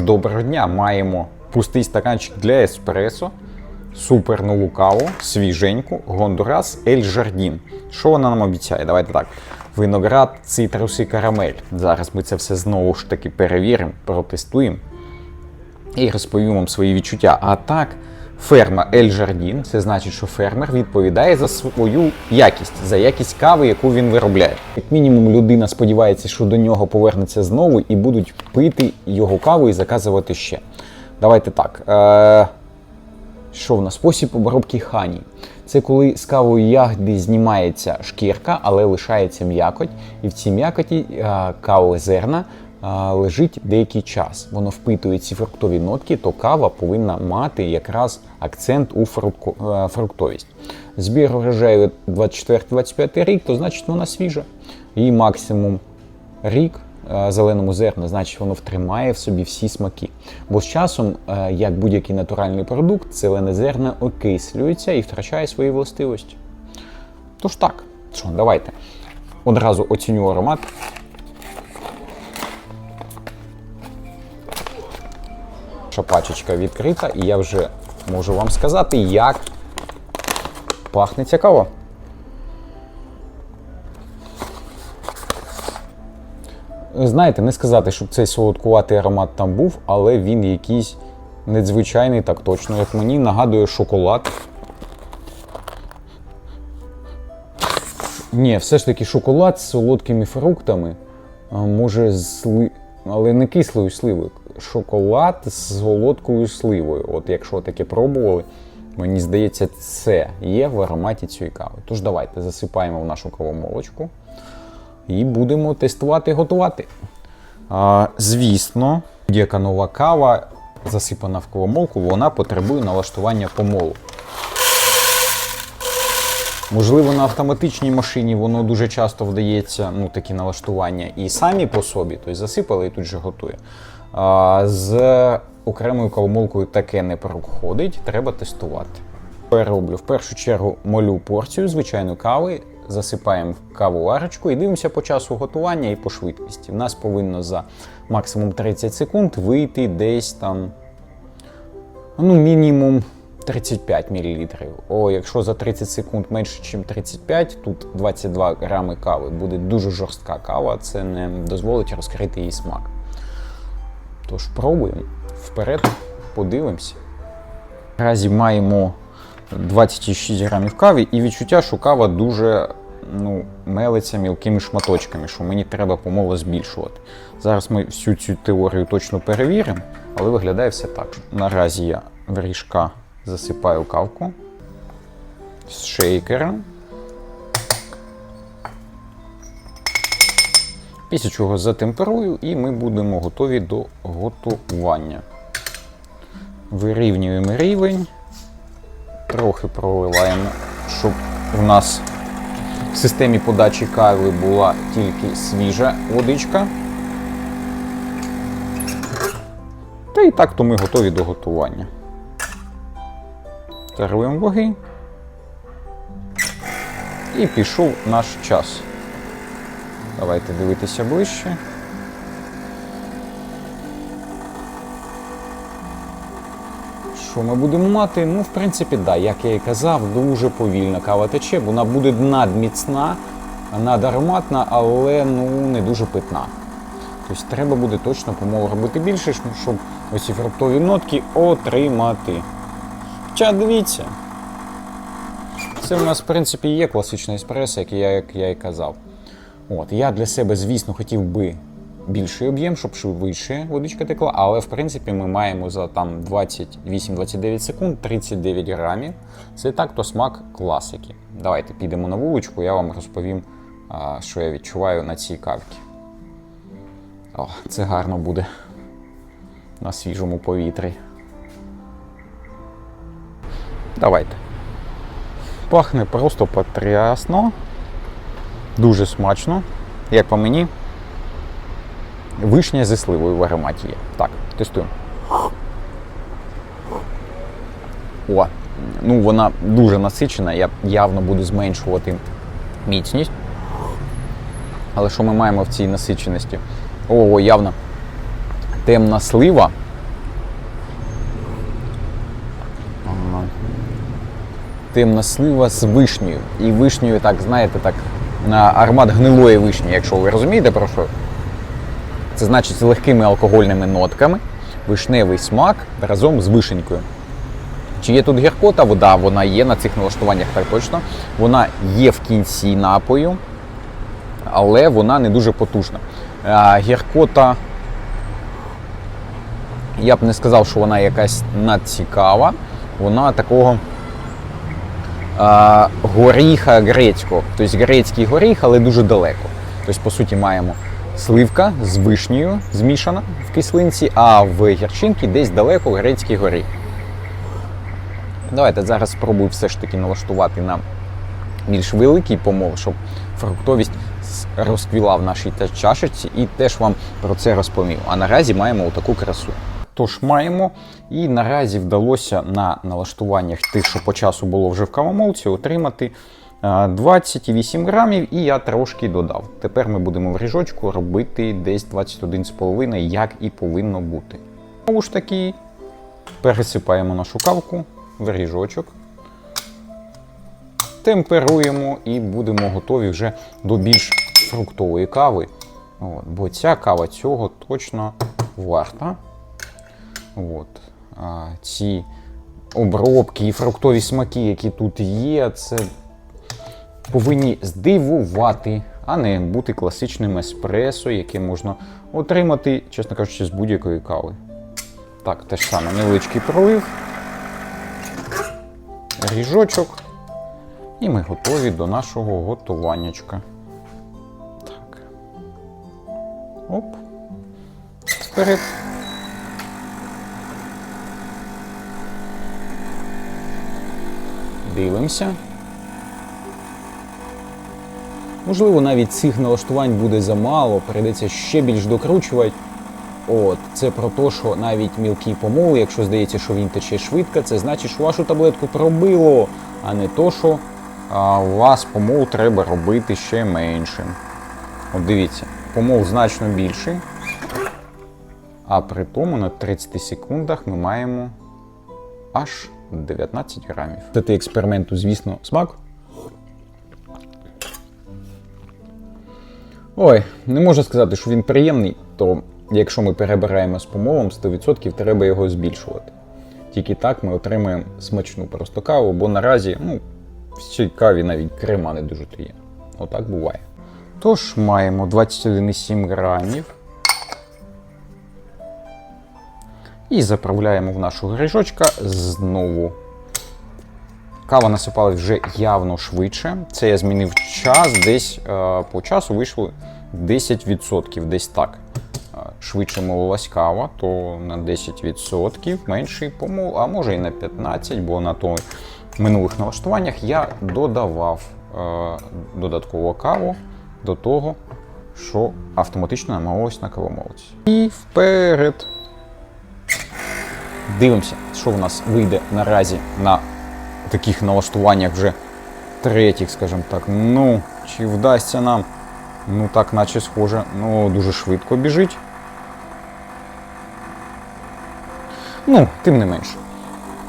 Доброго дня! Маємо пустий стаканчик для еспресо, супер нову каву, свіженьку, Гондурас Ель Жардін. Що вона нам обіцяє? Давайте так. Виноград, цитрус і карамель. Зараз ми це все знову ж таки перевіримо, протестуємо і розповім вам свої відчуття. А так, ферма Ель Жардін, це значить, що фермер відповідає за свою якість, за якість кави, яку він виробляє. Як мінімум, людина сподівається, що до нього повернеться знову і будуть пити його каву і заказувати ще. Давайте так. Е- що в нас? Спосіб обробки хані. Це коли з кавою ягоди знімається шкірка, але лишається м'якоть, і в цій м'якоті е, кавове зерна лежить деякий час. Воно впитує ці фруктові нотки, то кава повинна мати якраз акцент у е, фруктовість. Збір урожаю 24-25 рік, то значить вона свіжа. Її максимум рік е, зеленому зерну, значить воно втримає в собі всі смаки. Бо з часом, е, як будь-який натуральний продукт, зелене зерно окислюється і втрачає свої властивості. Тож так, що, давайте. Одразу оціню аромат. Шапачечка відкрита, і я вже можу вам сказати, як пахне ця кава. Знаєте, не сказати, щоб цей солодкуватий аромат там був, але він якийсь надзвичайний, так точно, як мені нагадує шоколад. Ні, все ж таки шоколад з солодкими фруктами, може з сли... але не кислою сливою. Шоколад з солодкою сливою. От якщо таке пробували, мені здається, це є в ароматі цієї кави. Тож давайте засипаємо в нашу кавомолочку і будемо тестувати готувати. А, звісно, будь-яка нова кава, засипана в кавомолку, вона потребує налаштування помолу. Можливо, на автоматичній машині воно дуже часто вдається, ну, такі налаштування і самі по собі, тобто засипали і тут же готує. З окремою кавомолкою таке не проходить, треба тестувати. Я роблю? В першу чергу молю порцію звичайної кави, засипаємо в кавоварочку і дивимося по часу готування і по швидкості. У нас повинно за максимум 30 секунд вийти десь там, ну, мінімум 35 мл. О, якщо за 30 секунд менше, ніж 35, тут 22 грами кави, буде дуже жорстка кава, це не дозволить розкрити її смак. Тож пробуємо. Вперед, подивимося. Наразі маємо 26 грамів кави і відчуття, що кава дуже ну, мелиться мілкими шматочками, що мені треба помолу збільшувати. Зараз ми всю цю теорію точно перевіримо, але виглядає все так. Наразі я в ріжка засипаю кавку з шейкером. Після чого затемперую і ми будемо готові до готування. Вирівнюємо рівень, трохи проливаємо, щоб у нас в системі подачі кави була тільки свіжа водичка. Та і так то ми готові до готування. Даруємо ваги. І пішов наш час. Давайте дивитися ближче. Що ми будемо мати? Ну, в принципі, да, як я і казав, дуже повільна кава тече, вона буде надміцна, надароматна, але ну, не дуже питна. Тобто треба буде точно помолу робити більше, щоб оці фруктові нотки отримати. Хоча дивіться. Це у нас, в принципі, є класичний еспресо, як я, як я і казав. От, я для себе, звісно, хотів би більший об'єм, щоб швидше водичка текла, але в принципі ми маємо за там 28-29 секунд 39 грамів. Це так, то смак класики. Давайте підемо на вуличку, я вам розповім, що я відчуваю на цій кавці. О, це гарно буде на свіжому повітрі. Давайте. Пахне просто потрясно. Дуже смачно, як по мені. Вишня зі сливою в ароматі є. Так, тестуємо. О, ну вона дуже насичена, я явно буду зменшувати міцність. Але що ми маємо в цій насиченості? Ого, явно темна слива. Темна слива з вишнею. І вишнею, так, знаєте, так аромат гнилої вишні, якщо ви розумієте про що. Це значить з легкими алкогольними нотками, вишневий смак разом з вишенькою. Чи є тут гіркота? Вода, вона є на цих налаштуваннях так точно. Вона є в кінці напою, але вона не дуже потужна. Гіркота, я б не сказав, що вона якась надцікава. Вона такого горіха грецького. Тобто грецький горіх, але дуже далеко. Тобто, по суті, маємо сливка з вишнею змішана в кислинці, а в гірчинці десь далеко грецький горіх. Давайте зараз спробую все ж таки налаштувати на більш великий помол, щоб фруктовість розквіла в нашій чашечці і теж вам про це розповів. А наразі маємо отаку красу. Тож маємо, і наразі вдалося на налаштуваннях тих, що по часу було вже в кавомолці, отримати 28 грамів, і я трошки додав. Тепер ми будемо в ріжочку робити десь 21,5, як і повинно бути. Знову ж таки, пересипаємо нашу кавку в ріжочок, темперуємо і будемо готові вже до більш фруктової кави. От, бо ця кава цього точно варта. От, а, ці обробки і фруктові смаки, які тут є, це повинні здивувати, а не бути класичним еспресо, яке можна отримати, чесно кажучи, з будь-якої кави. Так, те ж саме невеличкий пролив, ріжочок, і ми готові до нашого готуваннячка. Так. Оп. Вперед. Дивимося. Можливо, навіть цих налаштувань буде замало, прийдеться ще більш докручувати. От, це про те, що навіть мілкий помол, якщо здається, що він тече швидко, це значить, що вашу таблетку пробило, а не то, що а, у вас помол треба робити ще меншим. От дивіться, помол значно більший. А при тому на 30 секундах ми маємо аж 19 грамів. Це експерименту, звісно, смак. Ой, не можу сказати, що він приємний, то якщо ми перебираємо з помолом, 100% треба його збільшувати. Тільки так ми отримаємо смачну просто каву, бо наразі ну, в цій каві навіть крема не дуже то. Отак буває. Тож маємо 21,7 грамів. І заправляємо в нашу грижочка знову. Кава насипалась вже явно швидше. Це я змінив час, десь е, по часу вийшло 10%, десь так. Е, швидше мололась кава, то на 10% менший помол, а може і на 15%, бо на той минулих налаштуваннях я додавав е, додаткову каву до того, що автоматично намагалось на кавомолці. І вперед. Дивимося, що в нас вийде наразі на таких налаштуваннях вже третіх, скажімо так. Ну, чи вдасться нам? Ну так, наче схоже, ну дуже швидко біжить. Ну, тим не менше.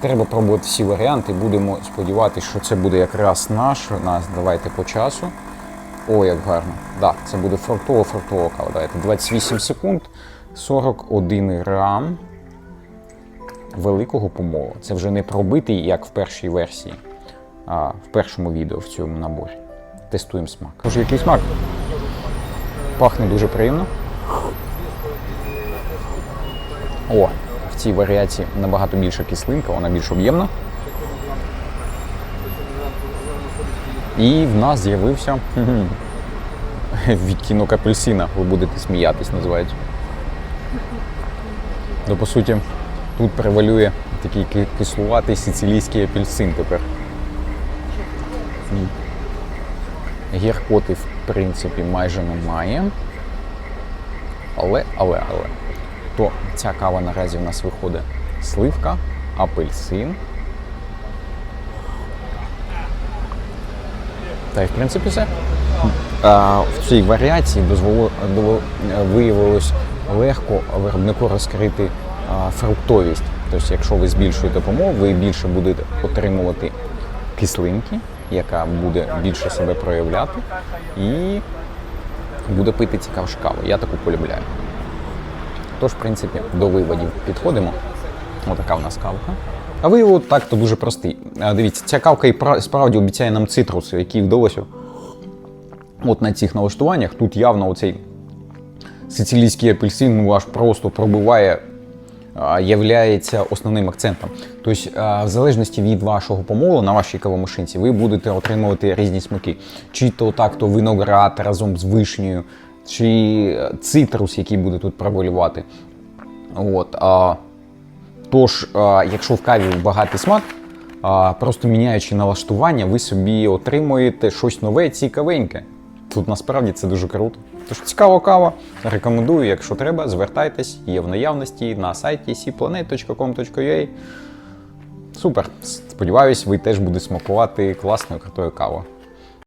Треба пробувати всі варіанти. Будемо сподіватися, що це буде якраз наш. Нас давайте по часу. О, як гарно. Так, да, це буде фруктово-фруктова кава. Давайте 28 секунд, 41 грам великого помолу. Це вже не пробитий, як в першій версії, а в першому відео в цьому наборі. Тестуємо смак. Може, який смак? Пахне дуже приємно. О, в цій варіації набагато більша кислинка, вона більш об'ємна. І в нас з'явився відтінок апельсина. Ви будете сміятись, називається. Ну, по суті, тут превалює такий кислуватий сицилійський апельсин тепер. Гіркоти, в принципі, майже немає. Але, але, але. То ця кава наразі в нас виходить сливка, апельсин. Та й в принципі все. А, в цій варіації дозволо, дово- виявилось легко виробнику розкрити фруктовість. Тобто, якщо ви збільшуєте помол, ви більше будете отримувати кислинки, яка буде більше себе проявляти, і буде пити цікавішу каву. Я таку полюбляю. Тож, в принципі, до виводів підходимо. Отака в нас кавка. А вивод так то дуже простий. Дивіться, ця кавка і справді обіцяє нам цитруси, які вдалося. От на цих налаштуваннях тут явно оцей сицилійський апельсин ну, аж просто пробиває, являється основним акцентом. Тобто, в залежності від вашого помолу на вашій кавомашинці, ви будете отримувати різні смаки. Чи то так, то виноград разом з вишнею, чи е, цитрус, який буде тут провалювати. От, тож, якщо в каві багатий смак, просто міняючи налаштування, ви собі отримуєте щось нове, цікавеньке. Тут насправді це дуже круто. Тож цікава кава. Рекомендую, якщо треба, звертайтесь, є в наявності на сайті cplanet.com.ua. Супер. Сподіваюсь, ви теж будете смакувати класною крутою кавою.